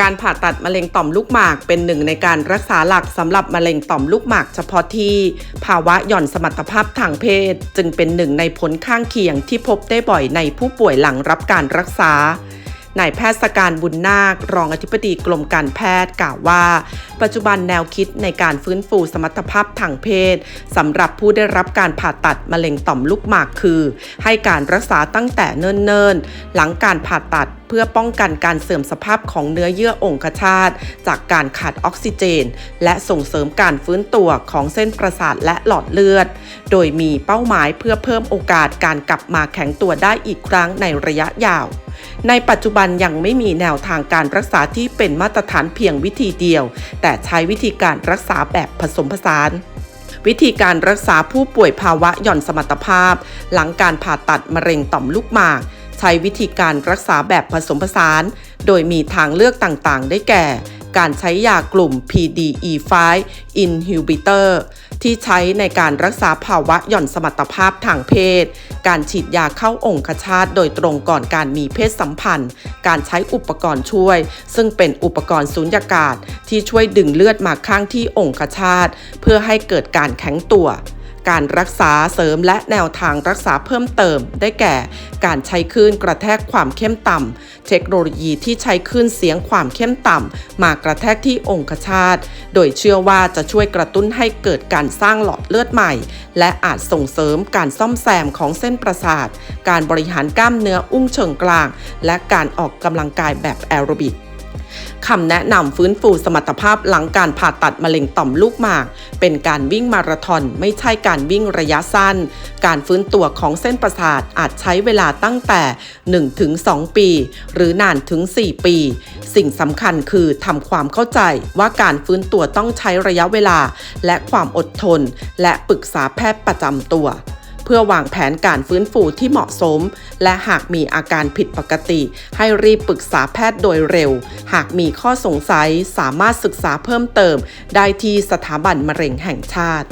การผ่าตัดมะเร็งต่อมลูกหมากเป็นหนึ่งในการรักษาหลักสำหรับมะเร็งต่อมลูกหมากเฉพาะที่ ภาวะหย่อนสมรรถภาพทางเพศ จึงเป็นหนึ่งในผลข้างเคียงที่พบได้บ่อยในผู้ป่วยหลังรับการรักษา นายแพทย์สการบุญนาค รองอธิบดีกรมการแพทย์กล่าวว่า ปัจจุบันแนวคิดในการฟื้นฟูสมรรถภาพทางเพศสำหรับผู้ได้รับการผ่าตัดมะเร็งต่อมลูกหมากคือ ให้การรักษาตั้งแต่เนิ่นๆ หลังการผ่าตัดเพื่อป้องกันการเสื่อมสภาพของเนื้อเยื่อองคชาตจากการขาดออกซิเจน และส่งเสริมการฟื้นตัวของเส้นประสาทและหลอดเลือด โดยมีเป้าหมายเพื่อเพิ่มโอกาสการกลับมาแข็งตัวได้อีกครั้งในระยะยาว ในปัจจุบันยังไม่มีแนวทางการรักษาที่เป็นมาตรฐานเพียงวิธีเดียว แต่ใช้วิธีการรักษาแบบผสมผสานวิธีการรักษาผู้ป่วยภาวะหย่อนสมรรถภาพ หลังการผ่าตัดมะเร็งต่อมลูกหมาก ใช้วิธีการรักษาแบบผสมผสาน โดยมีทางเลือกต่างๆ ได้แก่ การใช้ยากลุ่ม PDE5 inhibitor ที่ใช้ในการรักษาภาวะหย่อนสมรรถภาพทางเพศ การฉีดยาเข้าองคชาตโดยตรงก่อนการมีเพศสัมพันธ์ การใช้อุปกรณ์ช่วย ซึ่งเป็นอุปกรณ์สูญญากาศที่ช่วยดึงเลือดมาข้างที่องคชาตเพื่อให้เกิดการแข็งตัวการรักษาเสริมและแนวทางรักษาเพิ่มเติมได้แก่ การใช้คลื่นกระแทกความเข้มต่ำ เทคโนโลยีที่ใช้คลื่นเสียงความเข้มต่ำมากระแทกที่องคชาต โดยเชื่อว่าจะช่วยกระตุ้นให้เกิดการสร้างหลอดเลือดใหม่ และอาจส่งเสริมการซ่อมแซมของเส้นประสาท การบริหารกล้ามเนื้ออุ้งเชิงกลาง และการออกกำลังกายแบบแอโรบิก คำแนะนำฟื้นฟูสมรรถภาพหลังการผ่าตัดมะเร็งต่อมลูกหมาก เป็นการวิ่งมาราธอนไม่ใช่การวิ่งระยะสั้น การฟื้นตัวของเส้นประสาทอาจใช้เวลาตั้งแต่ 1-2 ปี หรือนานถึง 4 ปี สิ่งสำคัญคือทำความเข้าใจว่าการฟื้นตัวต้องใช้ระยะเวลา และความอดทน และปรึกษาแพทย์ประจำตัว เพื่อวางแผนการฟื้นฟูที่เหมาะสม และหากมีอาการผิดปกติ ให้รีบปรึกษาแพทย์โดยเร็ว หากมีข้อสงสัยสามารถศึกษาเพิ่มเติม ได้ที่สถาบันมะเร็งแห่งชาติ